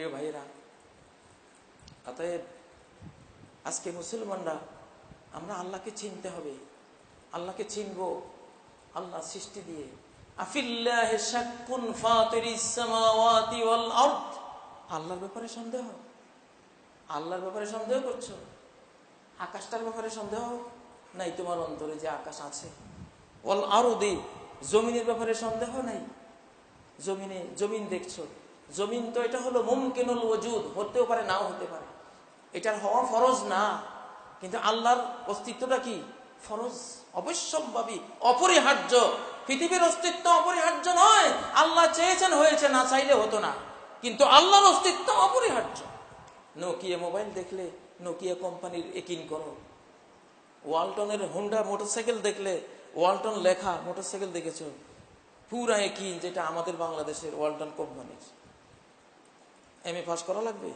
প্রিয় ভাইয়েরা, অতএব আজকে মুসলমানরা, আমরা আল্লাহকে চিনতে হবে। আল্লাহকে চিনবো আল্লাহ সৃষ্টি দিয়ে। আল্লাহর ব্যাপারে সন্দেহ? আল্লাহর ব্যাপারে সন্দেহ করছ? আকাশটার ব্যাপারে সন্দেহ? নাই, তোমার অন্তরে যে আকাশ আছে। ওয়াল আরদি, জমিনের ব্যাপারে সন্দেহ নাই? জমিনে, জমিন দেখছ? জমিন তো এটা হলো মুমকিনুল ওজুদ, হতেও পারে, নাও হতে পারে। এটার হওয়া ফরজ না, কিন্তু আল্লাহর অস্তিত্বটা কি? ফরজ, অবশ্যম্ভাবী, অপরিহার্য। পৃথিবীর অস্তিত্ব অপরিহার্য নয়। আল্লাহ চেয়েছেন, হয়েছে, না চাইলে হতো না। কিন্তু আল্লাহর অস্তিত্ব অপরিহার্য। নোকিয়া মোবাইল দেখলে, নোকিয়া কোম্পানির একিন করো। ওয়ালটনের হুন্ডা মোটরসাইকেল দেখলে, ওয়ালটন লেখা মোটরসাইকেল দেখেছ? পুরা একই যেটা আমাদের বাংলাদেশের ওয়ালটন কোম্পানির। এম এ পাস করা লাগবে?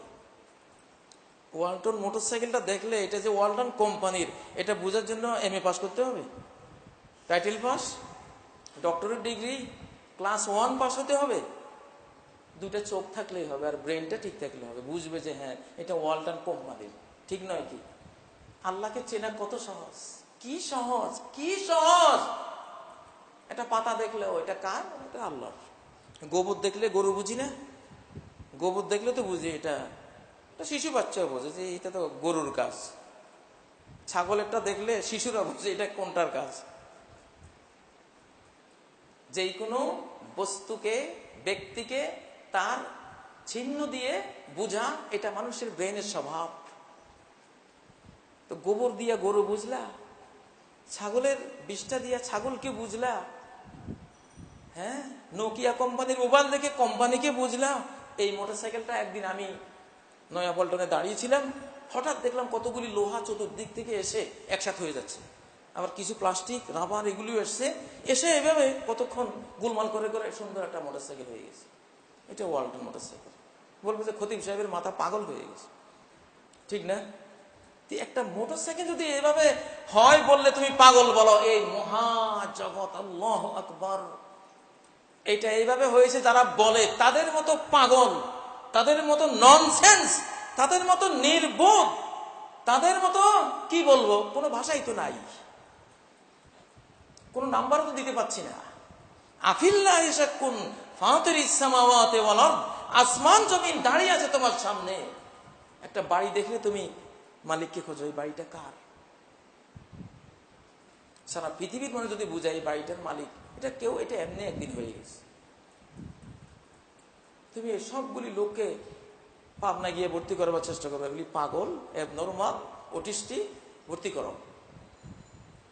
ওয়ালটন মোটরসাইকেলটা দেখলে এটা যে ওয়ালটন কোম্পানির, এটা বোঝার জন্য এম এ পাস করতে হবে। টাইটেল পাস ডক্টরের ডিগ্রি ক্লাস ওয়ান পাস হতে হবে। দুটা চোখ থাকলেই হবে আর ব্রেনটা ঠিক থাকলে হবে। বুঝবে যে হ্যাঁ এটা ওয়ালটন কোম্পানির, ঠিক নয় কি? আল্লাহকে চেনা কত সহজ? কি সহজ? কি সহজ? এটা পাতা দেখলেও এটা কার? এটা আল্লাহর। গোবর দেখলে গরু বুঝি না? গোবর দেখলে তো বুঝি এটা শিশু বাচ্চাও বোঝে যে এটা তো গরুর কাজ। ছাগলেরটা দেখলে শিশুরা বোঝে এটা কোনটার কাজ। যেই কোনো বস্তুকে, ব্যক্তিকে তার চিহ্ন দিয়ে বুঝা, এটা মানুষের ব্রেনের স্বভাব। তো গোবর দিয়া গরু বুঝলা, ছাগলের বিষটা দিয়া ছাগলকে বুঝলা হ্যাঁ? নোকিয়া কোম্পানির মোবাইল দেখে কোম্পানিকে বুঝলাম এই মোটরসাইকেলটা একদিন আমি নয়া নয়াপল্টনে দাঁড়িয়েছিলাম, হঠাৎ দেখলাম কতগুলি লোহা চতুর্দিক থেকে এসে একসাথে হয়ে যাচ্ছে। আবার কিছু প্লাস্টিক, রাবার এগুলিও এসছে। এসে এভাবে কতক্ষণ গুলমাল করে করে সুন্দর একটা মোটরসাইকেল হয়ে গেছে। এটা ওয়ার্ল্ড মোটরসাইকেল। বলব যে খতিব সাহেবের মাথা পাগল হয়ে গেছে। ঠিক না? একটা মোটরসাইকেল যদি এভাবে হয় বললে তুমি পাগল বলো। এই মহা জগৎ আল্লাহ আকবর। এটা এইভাবে হয়েছে যারা বলে, তাদের মতো পাগল, তাদের মতো ননসেন্স তাদের মতো নির্বোধ, তাদের মতো, কি বলব, কোনো ভাষাই তো নাই। কোনো নাম্বারও তো দিতে পাচ্ছি না। আফিল্লাহ কোন ফাঁতের ইসলামাওয়াতে আসমান জমিন দাঁড়িয়ে আছে তোমার সামনে। একটা বাড়ি দেখলে তুমি, মালিককে খোঁজো, এই বাড়িটা কার? সারা পৃথিবীর মানে যদি বুঝাই বাড়িটার মালিক এটা কেউ এটা এমনি একদিন হয়ে গেছে। তুমি সবগুলি লোককে পাবনা গিয়ে ভর্তি করবার চেষ্টা করবে এগুলি পাগল এব নর্মাল অটিস্টি ভর্তি করো।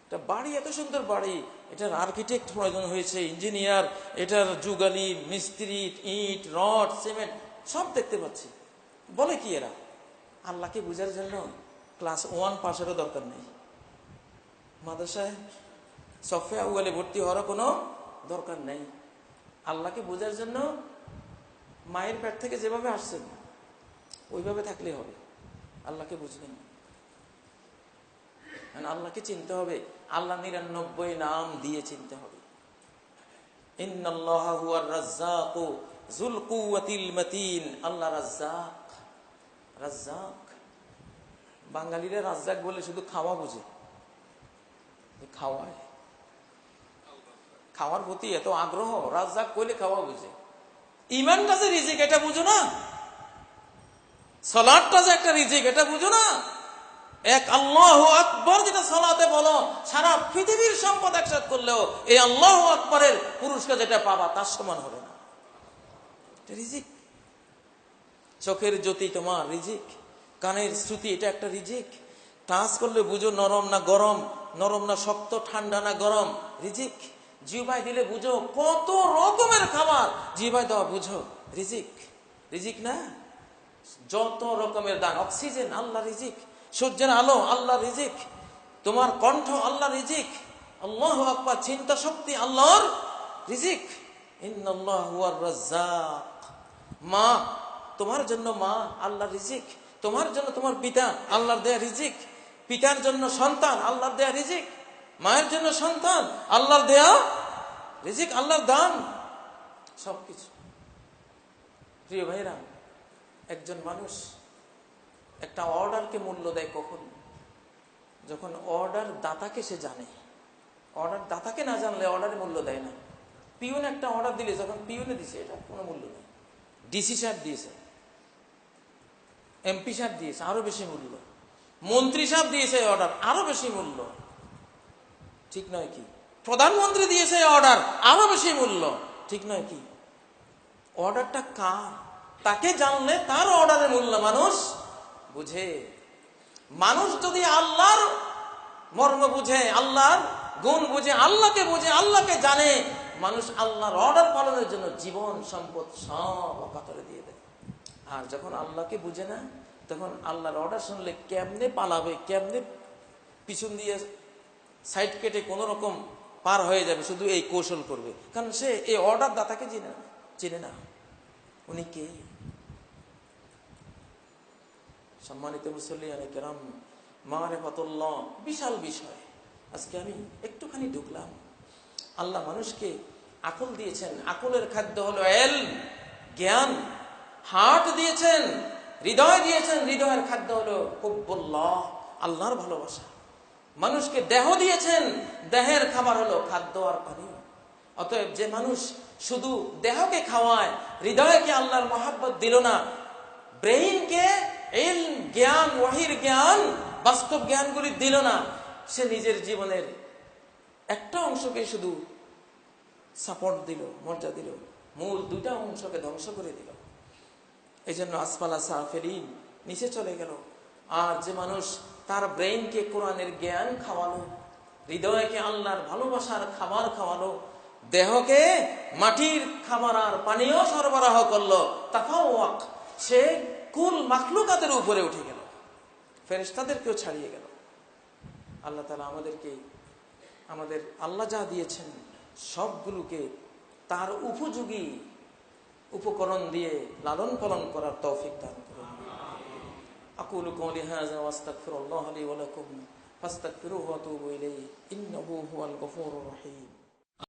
এটা বাড়ি, এত সুন্দর বাড়ি। এটার আর্কিটেক্ট প্রয়োজন হয়েছে ইঞ্জিনিয়ার এটার যুগালি, মিস্ত্রি, ইট, রড, সিমেন্ট, সব দেখতে পাচ্ছি। বলে কি এরা? আল্লাহকে বুঝার জন্য ক্লাস ওয়ান পাশেরও দরকার নেই। মাদ্রাসায় সফে আউয়ালে ভর্তি হওয়ার কোনো দরকার নেই। আল্লাহকে বোঝার জন্য মায়ের পেট থেকে যেভাবে আসছেন, ওইভাবে থাকলেই হবে। আল্লাহকে বুঝবেন। আল্লাহকে চিনতে হবে, আল্লাহ নিরানব্বই নাম দিয়ে চিনতে হবে। আল্লাহ রাজ্জাক রাজ্জাক। বাঙালিরা রাজ্জাক বলে শুধু খাওয়া বুঝে। খাওয়ায়। খাওয়ার প্রতি এত আগ্রহ, রাজ্জাক কইলে খাওয়া বুঝে। ইমানটা যে রিজিক, এটা বুঝো না। সলাদটা যে একটা রিজিক, এটা বুঝো না। এক আল্লাহ আকবর যেটা সলাতে বলো, সারা পৃথিবীর সম্পদ একসাথ করলেও এই আল্লাহ আকবরের পুরস্কার যেটা পাবা, তার সমান হবে না। রিজিক। চোখের জ্যোতি তোমার রিজিক, কানের শ্রুতি এটা একটা রিজিক। টাচ করলে বুঝো নরম না গরম, নরম না শক্ত, ঠান্ডা না গরম, রিজিক। জিভাই দিলে বুঝো কত রকমের খাবার। জিভাই দেওয়া বুঝো। রিজিক। রিজিক না? যত রকমের দান। অক্সিজেন, আল্লাহ রিজিক। সূর্যের আলো, আল্লাহ রিজিক। তোমার কণ্ঠ, আল্লাহ রিজিক। আল্লাহ আকবার। চিন্তা শক্তি, আল্লাহর রিজিক। মা, তোমার জন্য মা, আল্লাহ রিজিক। তোমার জন্য তোমার পিতা, আল্লাহর দেয়া রিজিক। পিতার জন্য সন্তান, আল্লাহর দেয়া রিজিক। মায়ের জন্য সন্তান, আল্লাহর দেয়া রিজিক, আল্লাহর দান, সবকিছু। প্রিয় ভাইরা, একজন মানুষ একটা অর্ডারকে মূল্য দেয় কখন? যখন অর্ডার দাতাকে সে জানে। অর্ডার দাতাকে না জানলে অর্ডারে মূল্য দেয় না। পিউন একটা অর্ডার দিলে, যখন পিউনে দিছে, এটা কোনো মূল্য নেই। ডিসি সাহেব দিয়েছে, এমপি সাহেব দিয়েছে, আরও বেশি মূল্য। মন্ত্রী সাহেব দিয়েছে অর্ডার, আরও বেশি মূল্য। ঠিক নয় কি? প্রধানমন্ত্রী দিয়েছে অর্ডার আরও বেশি মূল্য, ঠিক নয় কি? অর্ডারটা কার? তাকে জানলে তার অর্ডারের মূল্য মানুষ বুঝে। মানুষ যদি আল্লাহর মর্ম বুঝে, আল্লাহর গুণ বুঝে, আল্লাহকে বুঝে, আল্লাহকে জানে, মানুষ আল্লাহর অর্ডার পালনের জন্য জীবন, সম্পদ সব অকাতরে দিয়ে দেয়। আর যখন আল্লাহকে বুঝে না, তখন আল্লাহর অর্ডার শুনলে কেমনে পালাবে, কেমনে পিছন দিয়ে সাইড কেটে কোনো রকম পার হয়ে যাবে, শুধু এই কৌশল করবে। কারণ সে এই অর্ডার দাতাকে চিনে না চিনে না। উনি কে? সম্মানিত মুসল্লিয়ানে কেরাম, মারেফাতুল্লাহ, বিশাল বিষয়। আজকে আমি একটুখানি ঢুকলাম। আল্লাহ মানুষকে আকল দিয়েছেন। আকলের খাদ্য হলো এল জ্ঞান। হার্ট দিয়েছেন, হৃদয় দিয়েছেন। হৃদয়ের খাদ্য হলো হুব্বুল্লাহ, আল্লাহর ভালোবাসা। মানুষকে দেহ দিয়েছেন, দেহের খাবার হলো খাদ্য আর পানীয় অতএব যে মানুষ শুধু দেহকে খাওয়ায়, হৃদয়কে আল্লাহর মহাব্বত দিল না ব্রেইনকে জ্ঞান ওয়াহির জ্ঞান, বাস্তব জ্ঞানগুলি দিল না, সে নিজের জীবনের একটা অংশকে শুধু সাপোর্ট দিল, মর্যাদা দিল, মূল দুইটা অংশকে ধ্বংস করে দিল। এই জন্য আসফালা সাফেরিন নিচে চলে গেল। আর যে মানুষ তার ব্রেইনকে কোরআনের জ্ঞান খাওয়ালো, হৃদয়কে আল্লাহর ভালোবাসার খাবার খাওয়ালো, দেহকে মাটির খাবার আর পানীয় সরবরাহ করল, তাফাওয়াক। সে কুল মাখলুকাতের উপরে উঠে গেল। ফেরেস্তাদেরকেও ছাড়িয়ে গেল। আল্লাহ তালা আমাদেরকে, আমাদের আল্লাহ যা দিয়েছেন, সবগুলোকে তার উপযোগী উপকরণ দিয়ে লালন পালন করার তৌফিক দান করুন। أقول قولي هذا وأستغفر الله لي ولكم فاستغفروه وأتوبوا إليه إنه هو الغفور الرحيم.